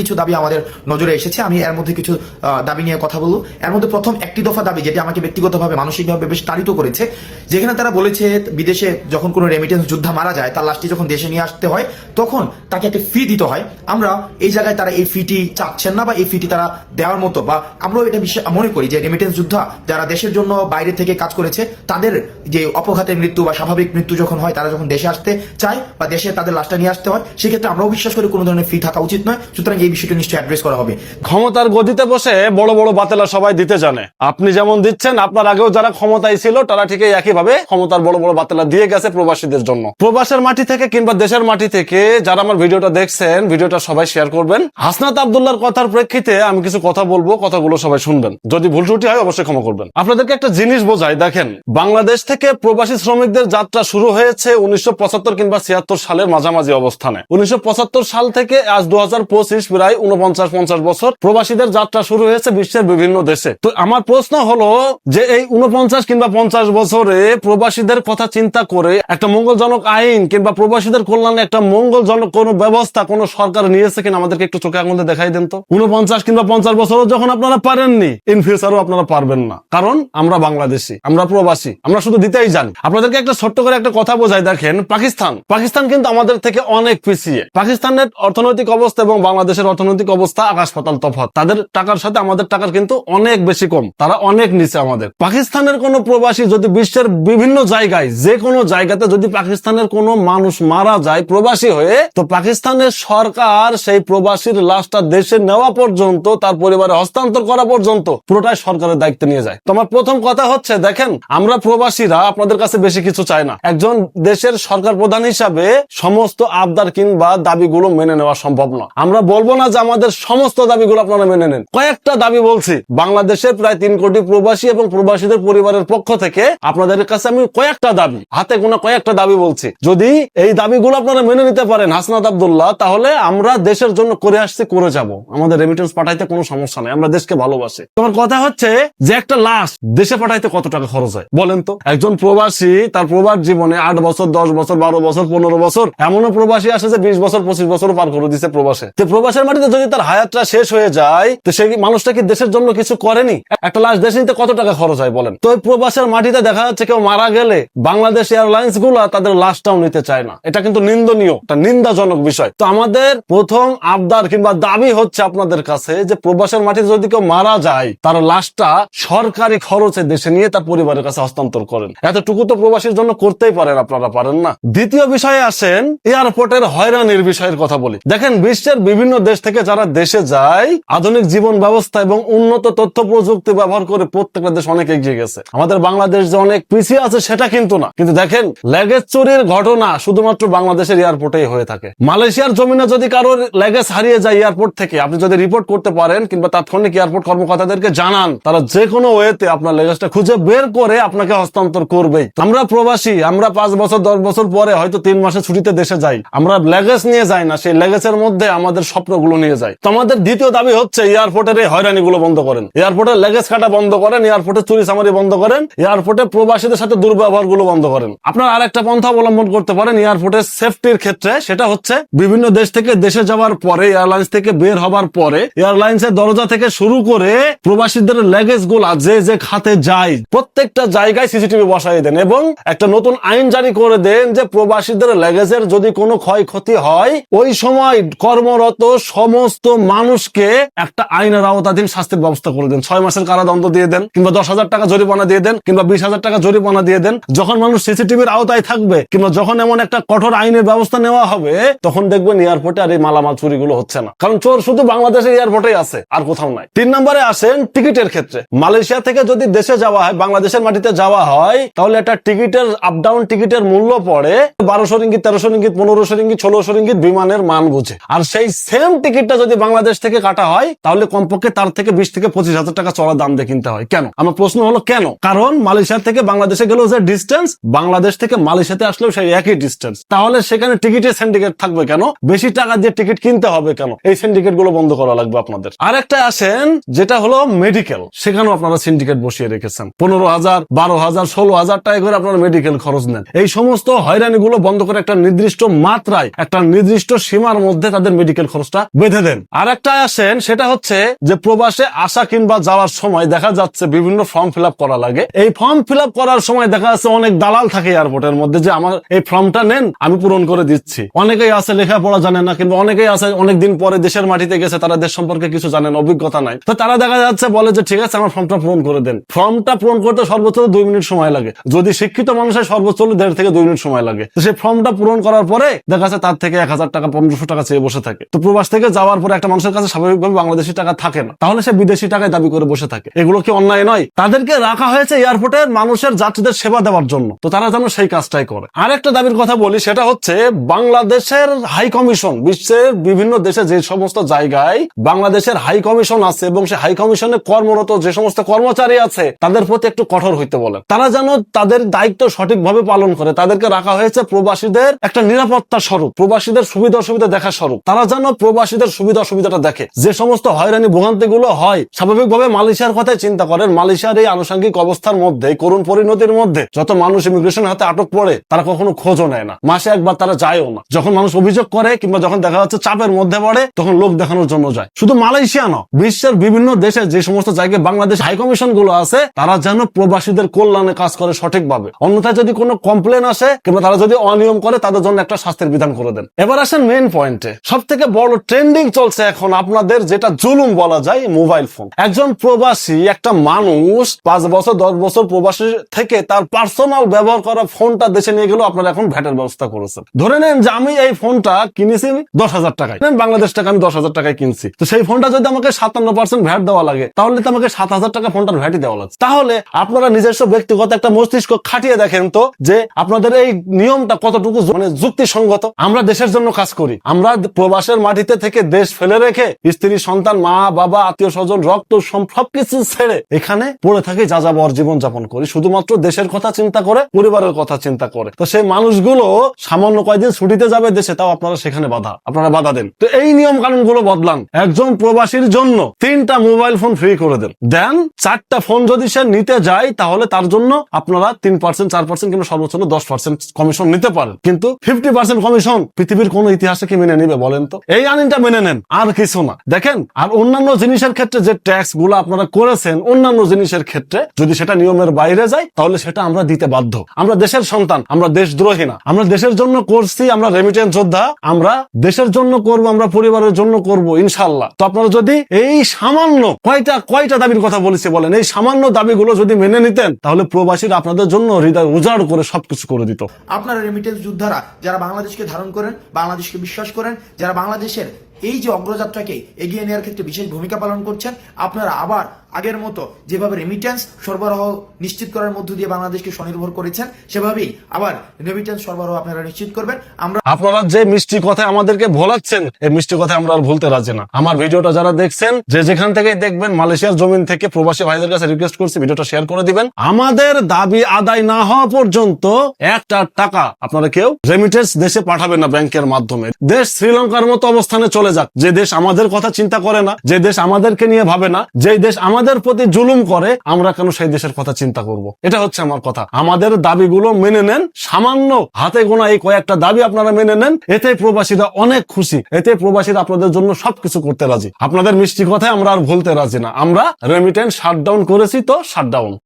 কিছু দাবি আমাদের নজরে এসেছে। আমি এর মধ্যে কিছু দাবি নিয়ে কথা বলব। এর মধ্যে প্রথম একটি দফা দাবি, যেটি আমাকে ব্যক্তিগতভাবে, মানসিকভাবে বেশ তাড়িত করেছে, যেখানে তারা বলেছে, বিদেশে যখন কোনো রেমিটেন্স যোদ্ধা মারা যায়, তার লাশটি যখন দেশে নিয়ে আসতে হয়, তখন তাকে একটা ফি দিতে হয়। আমরা এই জায়গায় তারা এই ফিটি চাচ্ছেন না বা এই ফিটি তারা দেওয়ার মতো বা আমরাও এটা বিশ্বাস, মনে করি যে রেমিটেন্স যোদ্ধা যারা দেশের জন্য বাইরে থেকে কাজ করেছে, তাদের যে অপঘাতে মৃত্যু বা স্বাভাবিক মৃত্যু যখন হয়, তারা যখন দেশে আসতে চায় বা দেশে তাদের লাশটা নিয়ে আসতে হয়, সেক্ষেত্রে আমরাও বিশ্বাস করি কোনো ধরনের ফি থাকা উচিত নয়। সুতরাং এই বিষয়টা নিশ্চয়ই অ্যাড্রেস করা হবে। ক্ষমতার গদিতে বসে বড় বড় বাতেলা সবাই দিতে জানে। আপনি যেমন দিচ্ছেন, আপনার আগেও যারা ক্ষমতায় ছিল, তারা ঠিক একইভাবে ক্ষমতার বড় বড় বাতেলা দিয়ে গেছে প্রবাসীদের জন্য। প্রবাসের মাটি থেকে কিংবা দেশের মাটি থেকে যারা আমার ভিডিওটা দেখছেন, ভিডিওটা সবাই শেয়ার করবেন। হাসনাত আবদুল্লাহর কথার প্রেক্ষিতে আমি কিছু কথা বলব, কথাগুলো সবাই শুনবেন। যদি ভুল ত্রুটি হয়, অবশ্যই ক্ষমা করবেন। আপনাদেরকে একটা জিনিস বোঝাই, দেখেন, বাংলাদেশ থেকে প্রবাসী শ্রমিকদের যাত্রা শুরু হয়েছে উনিশশো পঁচাত্তর কিংবা ছিয়াত্তর সালের মাঝামাঝি অবস্থানে। উনিশশো পঁচাত্তর সাল থেকে আজ দু হাজার পঁচিশ প্রায় উনপঞ্চাশ পঞ্চাশ বছর প্রবাসীদের যাত্রা শুরু হয়েছে বিশ্বের বিভিন্ন দেশে। তো আমার প্রশ্ন হলো যে এই উনপঞ্চাশ কিংবা পঞ্চাশ বছরে প্রবাসীদের কথা চিন্তা করে একটা মঙ্গলজনক আইন কিংবা প্রবাসীদের কল্যাণে একটা মঙ্গলজনক কোনো ব্যবস্থা কোনো সরকার নিয়েছে কিনা আমাদেরকে একটু চোখে আঙুলে দেখাই দেন তো। উনপঞ্চাশ কিংবা পঞ্চাশ বছরও যখন আপনারা পারেননি ইন ফিউচারও আপনারা পারবেন না। কারণ আমরা বাংলাদেশি, আমরা প্রবাসী, আমরা শুধু দিতেই জানি। আপনাদেরকে একটা ছোট্ট করে একটা কথা বোঝাই দেখেন, পাকিস্তান। পাকিস্তান কিন্তু আমাদের থেকে অনেক পিছিয়ে। পাকিস্তানের অর্থনৈতিক অবস্থা এবং বাংলাদেশের অর্থনৈতিক অবস্থা, আকাশ, পাতাল, তফাৎ। তাদের টাকার সাথে আমাদের টাকার কিন্তু অনেক বেশি কম। তারা অনেক নিচে আমাদের। পাকিস্তানের কোনো প্রবাসী যদি বিশ্বের বিভিন্ন জায়গায়, যে কোনো জায়গাতে যদি পাকিস্তানের কোনো মানুষ মারা যায় প্রবাসী হয়ে, তো পাকিস্তানের সরকার সেই প্রবাসীর লাশটা দেশে নেওয়া পর্যন্ত, তার পরিবারে হস্তান্তর করা পর্যন্ত পুরোটাই সরকারের দায়িত্ব নিয়ে যায়। তোমার প্রথম কথা হচ্ছে, দেখেন, আমরা প্রবাসীরা আপনাদের কাছে বেশি কিছু চাই না। একজন দেশের সরকার প্রধান হিসাবে সমস্ত আবদার কিংবা দাবিগুলো মেনে নেওয়া সম্ভব না আমরা বলব না যে আমাদের সমস্ত দাবিগুলো আপনারা মেনে নেন। কয়েকটা দাবি বলছি। বাংলাদেশের প্রায় তিন কোটি প্রবাসী এবং প্রবাসীদের পরিবারের পক্ষ থেকে আপনাদের কাছে আমি কয়েকটা দাবি, হাতে গোনা কয়েকটা দাবি বলছি। যদি এই দাবিগুলো আপনারা মেনে নিতে পারেন হাসনাত আবদুল্লাহ, তাহলে আমরা দেশের জন্য করে আসছি, করে যাব। আমাদের রেমিটেন্স পাঠাইতে কোনো সমস্যা নাই, আমরা দেশকে ভালোবাসি। তোমার কথা হচ্ছে যে একটা লাশ দেশে পাঠাইতে কত টাকা খরচ হয়? বলেন তো। একজন প্রবাসী তার প্রবাস জীবনে আট বছর, দশ বছর, বারো বছর, পনেরো বছর, এমনও প্রবাসী আসে যে বিশ বছর, পঁচিশ বছর পার করে দিচ্ছে প্রবাসে। প্রবাসের মাটিতে যদি তার হায়াতটা শেষ হয়ে যায়, তো সেই মানুষটা কি দেশের জন্য কিছু করেনি? একটা লাশ দেশে নিতে কত টাকা খরচ হয় বলেন? তো প্রবাসের মাটিতে দেখা যাচ্ছে কেউ মারা গেলে বাংলাদেশ এয়ারলাইন্সগুলো তাদের লাশটাও নিতে চায় না। এটা কিন্তু নিন্দনীয় একটা নিন্দাজনক বিষয়। তো আমাদের প্রথম আবদার কিংবা দাবি হচ্ছে আপনাদের কাছে যে প্রবাসের মাটিতে যদি কেউ মারা যায়, তার লাশটা সরকারি খরচে দেশে নিয়ে তার পরিবারের কাছে হস্তান্তর করেন। এতটুকু তো প্রবাসীর জন্য করতেই পারেন আপনারা, পারেন না? দ্বিতীয় বিষয়ে আসেন, এয়ারপোর্টের হয়রানির বিষয়ের কথা বলি। দেখেন বিশ্বের বিভিন্ন দেশ থেকে যারা দেশে যায়, আধুনিক জীবন ব্যবস্থা এবং উন্নত তথ্য প্রযুক্তি ব্যবহার করে প্রত্যেকটা দেশ অনেক এগিয়ে গেছে। আমাদের বাংলাদেশ যে অনেক পিছিয়ে আছে, সেটা কিন্তু না। কিন্তু দেখেন ল্যাগেজ চুরির ঘটনা শুধুমাত্র বাংলাদেশের এয়ারপোর্টেই হয়ে থাকে। মালয়েশিয়ার জমিনে যদি কারোর ল্যাগেজ হারিয়ে যায় এয়ারপোর্ট থেকে, আপনি যদি রিপোর্ট করতে পারেন কিংবা তাৎক্ষণিক এয়ারপোর্ট কর্মকর্তাদেরকে জানান, তারা যে কোনো ওয়েতে আপনার লেগেজটা খুঁজে বের করে আপনাকে হস্তান্তর করবেই। আমরা প্রবাসী, আমরা পাঁচ বছর, দশ বছর পরে হয়তো তিন মাসে ছুটিতে দেশে যাই। আমরা লেগেজ নিয়ে যাই না, সেই লেগেজের মধ্যে আমাদের স্বপ্নগুলো নিয়ে যাই তো আমাদের দ্বিতীয় দাবি হচ্ছে, এয়ারপোর্টের এই হয়রানিগুলো বন্ধ করেন। এয়ারপোর্টের লেগেজ কাটা বন্ধ করেন এয়ারপোর্টে চুরি চামারি বন্ধ করেন, এয়ারপোর্টে প্রবাসীদের সাথে দুর্ব্যবহারগুলো বন্ধ করেন। আপনার আরেকটা পন্থা অবলম্বন করতে পারেন, এয়ারপোর্টের সেফটির ক্ষেত্রে। সেটা হচ্ছে, বিভিন্ন দেশ থেকে দেশে যাওয়ার পরে, এয়ারলাইন্স থেকে বের হবার পরে, এয়ারলাইন্সের দরজা থেকে শুরু করে প্রবাসীদের লেগেজগুলা যে যে খাতে যায়, প্রত্যেকটা জায়গায় সিসিটিভি বসাই দেন এবং একটা নতুন আইন জারি করে দেন যে প্রবাসীদের লেগেজের যদি কোনো ক্ষয়ক্ষতি হয়, ওই সময় কর্মরত সমস্ত মানুষকে একটা আইনের আওতাধীন শাস্তির ব্যবস্থা করে দেন। ছয় মাসের কারাদণ্ড দিয়ে দেন, কিংবা দশ হাজার টাকা জরিমানা দিয়ে দেন, কিংবা বিশ হাজার টাকা জরিমানা দিয়ে দেন। যখন মানুষ সিসিটিভির আওতায় থাকবে, কিংবা যখন এমন একটা কঠোর আইনের ব্যবস্থা নেওয়া হবে, তখন দেখবেন এয়ারপোর্টে আর এই মালামাল চুরিগুলো হচ্ছে না। কারণ চোর শুধু বাংলাদেশের এয়ারপোর্টে আছে, আর কোথাও নাই। তিন নম্বরে আসেন টিকিটের ক্ষেত্রে। মালয়েশিয়া থেকে যদি দেশে যাওয়া হয়, বাংলাদেশের মাটিতে যাওয়া হয়, তাহলে একটা টিকিটের আপ ডাউন টিকিটের মূল্য পড়ে বারোশো রিঙ্গিত, তেরোশো রিঙ্গিত, পনেরোশো রিঙ্গিত, ষোলোশো রিঙ্গিত বিমানের মান বুঝে। আর সেই সেম টিকিটটা যদি বাংলাদেশ থেকে কাটা হয়, তাহলে কমপক্ষে তার থেকে বিশ থেকে পঁচিশ হাজার টাকা চড়া দাম দিয়ে কিনতে হয়। কেন? আমার প্রশ্ন হলো, কেন? কারণ মালয়েশিয়া থেকে বাংলাদেশে গেলেও যে ডিস্টেন্স বাংলাদেশ থেকে মালয়েশিয়াতে আসলেও সেই একই ডিস্টেন্স তাহলে সেখানে টিকিটের সিন্ডিকেট থাকবে কেন? বেশি টাকা দিয়ে টিকিট কিনতে হবে কেন? এই সিন্ডিকেটগুলো বন্ধ করা লাগবে আপনাদের। আরেকটা আসেন, যেটা হলো মেডিকেল সেখানেও আপনারা সিন্ডিকেট বসিয়ে রেখেছেন। পনেরো হাজার, বারো হাজার, ষোলো হাজার টাকা করে আপনারা মেডিকেল খরচ নেন। এই সমস্ত হয়রানি গুলো বন্ধ করে একটা নির্দিষ্ট মাত্রায়, একটা নির্দিষ্ট সীমার মধ্যে তাদের মেডিকেল খরচটা বেঁধে দেন। আর একটা আসেন, সেটা হচ্ছে যে প্রবাসে আসা কিংবা যাওয়ার সময় দেখা যাচ্ছে বিভিন্ন ফর্ম ফিল করা লাগে। এই ফর্ম ফিল করার সময় দেখা যাচ্ছে অনেক দালাল থাকে এয়ারপোর্টের মধ্যে যে, আমার এই ফর্মটা নেন, আমি পূরণ করে দিচ্ছি। অনেকেই আছে লেখাপড়া জানে না, কিংবা অনেকেই আছে অনেকদিন পরে দেশের মাটিতে গেছে, তারা দেশ সম্পর্কে কিছু জানেন অভিজ্ঞতা নাই। তো তারা দেখা যাচ্ছে বলে যে, ঠিক আছে, আমার ফর্মটা পূরণ করে দেন। ফর্মটা পূরণ করতে সর্বোচ্চ দুই মিনিট সময় লাগে। যদি শিক্ষিত মানুষের সর্বোচ্চ দেড় থেকে দুই মিনিট সময় লাগে। সেই ফর্মটা পূরণ করার পরে দেখা যাচ্ছে তার থেকে এক হাজার টাকা, পনেরোশো টাকা চেয়ে বসে থাকে। তো প্রবাস থেকে যাওয়ার পরে একটা মানুষের কাছে স্বাভাবিকভাবে বাংলাদেশি টাকা থাকে না। তাহলে সে বিদেশি টাকায় দাবি করে বসে থাকে। এগুলো কি অন্যায় নয়? তাদেরকে রাখা হয়েছে এয়ারপোর্টে মানুষের যাত্রীদের সেবা দেওয়ার জন্য। তো তারা যেন সেই কাজটাই করে। আর একটা দাবির কথা বলি, সেটা হচ্ছে বাংলাদেশের হাই কমিশন, বিশ্বের বিভিন্ন দেশে যে সমস্ত জায়গায় বাংলাদেশের হাই কমিশন আছে এবং সে হাই কমিশনে কর্মরত যে সমস্ত কর্মচারী আছে, তাদের প্রতি একটু কঠোর হইতে বলে তারা যেন তাদের দায়িত্ব সঠিকভাবে পালন করে। তাদেরকে রাখা হয়েছে প্রবাসীদের একটা নিরাপত্তা স্বরূপ, প্রবাসীদের সুবিধা অসুবিধা দেখা স্বরূপ। তারা যেন প্রবাসীদের সুবিধা অসুবিধাটা দেখে। যে সমস্ত হয়রানি ভোগান্তি গুলো হয়, স্বাভাবিকভাবে মালয়েশিয়ার কথাই চিন্তা করেন। মালয়েশিয়ার এই আনুষঙ্গিক অবস্থার মধ্যে করুণ পরিণতির মধ্যে যত মানুষ ইমিগ্রেশন হাতে আটক পড়ে, তারা কখনো খোঁজও নেয় না। মাসে একবার তারা যায়ও না। যখন মানুষ অভিযোগ করে কিংবা যখন দেখা যাচ্ছে চাপের মধ্যে পড়ে, তখন লোক দেখানোর জন্য যায়। শুধু মালয়েশিয়া না বিশ্বের বিভিন্ন দেশে যে সমস্ত জায়গায় বাংলাদেশ হাই কমিশনগুলো আছে, তারা যেন প্রবাসীদের কল্যাণে কাজ করে সঠিকভাবে। অন্যথায় যদি কোনো কমপ্লেন আসে, কিংবা তারা যদি অনিয়ম করে, তাদের জন্য একটা শাস্তির বিধান করে দেন। এবার আসেন মেন পয়েন্টে সব থেকে বড় ট্রেন্ডিং চলছে এখন আপনাদের যেটা জুলুম বলা যায় মোবাইল ফোন। একজন প্রবাসী, একটা মানুষ, পাঁচ বছর, দশ বছর প্রবাসী থেকে তার পার্সোনাল ব্যবহার করা ফোনটা দেশে নিয়ে গেলেও আপনারা এখন ভ্যাটের ব্যবস্থা করেছেন। ধরে নেন যে আমি এই ফোনটা কিনেছি দশ হাজার টাকায়। বাংলাদেশ টাকা আমি দশ হাজার টাকায় কিনছি। তো সেই ফোনটা যদি আমাকে সাতান্ন পার্সেন্ট ভ্যাট দেওয়া লাগে, তাহলে তো আমাকে সাত হাজার টাকা ফোনটার ভ্যাটই দেওয়া লাগছে। তাহলে আপনারা নিজস্ব ব্যক্তিগত একটা মস্তিষ্ক খাটিয়ে দেখেন তো যে আপনাদের এই নিয়মটা কতটুকু মানে যুক্তিসঙ্গত। আমরা দেশের জন্য কাজ করি। আমরা প্রবাসের মাটিতে থেকে দেশ ফেলে রেখে স্ত্রী, সন্তান, মা, বাবা, আত্মীয় স্বজন, রক্ত সবকিছু ছেড়ে এখানে পড়ে থাকি যা যাবর জীবন যাপন করি। শুধুমাত্র দেশের কথা চিন্তা করে, পরিবারের কথা চিন্তা করে। তো সেই মানুষগুলো সামান্য কয়েকদিন ছুটিতে যাবে দেশে, তাও আপনারা সেখানে বাধা। আপনারা বাধা দেন। তো এই নিয়ম কানুনগুলো বদলান। একজন প্রবাসীর জন্য তিনটা মোবাইল ফোন ফ্রি করে দেন। দেন চারটা ফোন যদি সে নিতে যায়, তাহলে তার জন্য আপনারা তিন পার্সেন্ট, চার পার্সেন্ট কিংবা সর্বোচ্চ দশ পার্সেন্ট কমিশন নিতে পারেন। কিন্তু ফিফটি পার্সেন্ট কমিশন পৃথিবীর কোন ইতিহাসে কি মেনে নিবে বলেন তো? এই আইনটা মেনে নেন, আর কিছু না। দেখেন, আর অন্যান্য জিনিসের ক্ষেত্রে যে ট্যাক্সগুলো আপনারা করেছেন, অন্যান্য জিনিসের ক্ষেত্রে যদি সেটা নিয়মের বাইরে যায়, তাহলে সেটা আমরা দিতে বাধ্য। আমরা দেশের সন্তান, আমরা দেশদ্রোহী না। আমরা দেশের জন্য করছি, আমরা রেমিটেন্স যোদ্ধা, আমরা দেশের জন্য করব, আমরা পরিবারের জন্য করব ইনশাল্লাহ তো আপনারা যদি এই সামান্য কয়টা কয়টা দাবির কথা বলেছি বলেন, এই সামান্য দাবিগুলো যদি মেনে নিতেন, তাহলে প্রবাসীরা আপনাদের জন্য হৃদয় উজাড় করে সবকিছু করে দিত। আপনারা রেমিটেন্স যোদ্ধারা যারা বাংলাদেশকে ধারণ করেন, বাংলাদেশকে বিশ্বাস করেন, যারা বাংলাদেশের with এই যে অগ্রযাত্রাকে এগিয়ে নেওয়ার ক্ষেত্রে বিশেষ ভূমিকা পালন করছেন, আপনারা আবার আগের মতো যেভাবে রেমিটেন্স সরবরাহ নিশ্চিত করার মধ্য দিয়ে বাংলাদেশকে স্বনির্ভর করেছেন, সেভাবেই আবার রেমিটেন্স সরবরাহ আপনারা নিশ্চিত করবেন। আমরা আপনারা যে মিষ্টি কথা আমাদেরকে ভোলাচ্ছেন, এই মিষ্টি কথা আমরা আর ভুলতে রাজি না। আমার ভিডিওটা যারা দেখছেন, যে যেখান থেকে দেখবেন, মালয়েশিয়ার জমিন থেকে প্রবাসী ভাইদের কাছে রিকোয়েস্ট করছি, ভিডিওটা শেয়ার করে দিবেন। আমাদের দাবি আদায় না হওয়া পর্যন্ত একটা টাকা আপনারা কেউ রেমিটেন্স দেশে পাঠাবেন না ব্যাংকের মাধ্যমে। দেশ শ্রীলঙ্কার মতো অবস্থানে চলে যাক। যে দেশ আমাদের কথা চিন্তা করে না, যে দেশ আমাদেরকে নিয়ে ভাবে না যে দেশ আমাদের প্রতি জুলুম করে, আমরা কেন সেই দেশের কথা চিন্তা করব? এটা হচ্ছে আমার কথা। আমাদের দাবিগুলো মেনে নেন। সামান্য হাতে গোনা এই কয়েকটা দাবি আপনারা মেনে নেন। এতে প্রবাসীরা অনেক খুশি। এতে প্রবাসীরা আপনাদের জন্য সবকিছু করতে রাজি। আপনাদের মিষ্টি কথায় আমরা আর ভুলতে রাজি না। আমরা রেমিটেন্স শাটডাউন করেছি তো শাটডাউন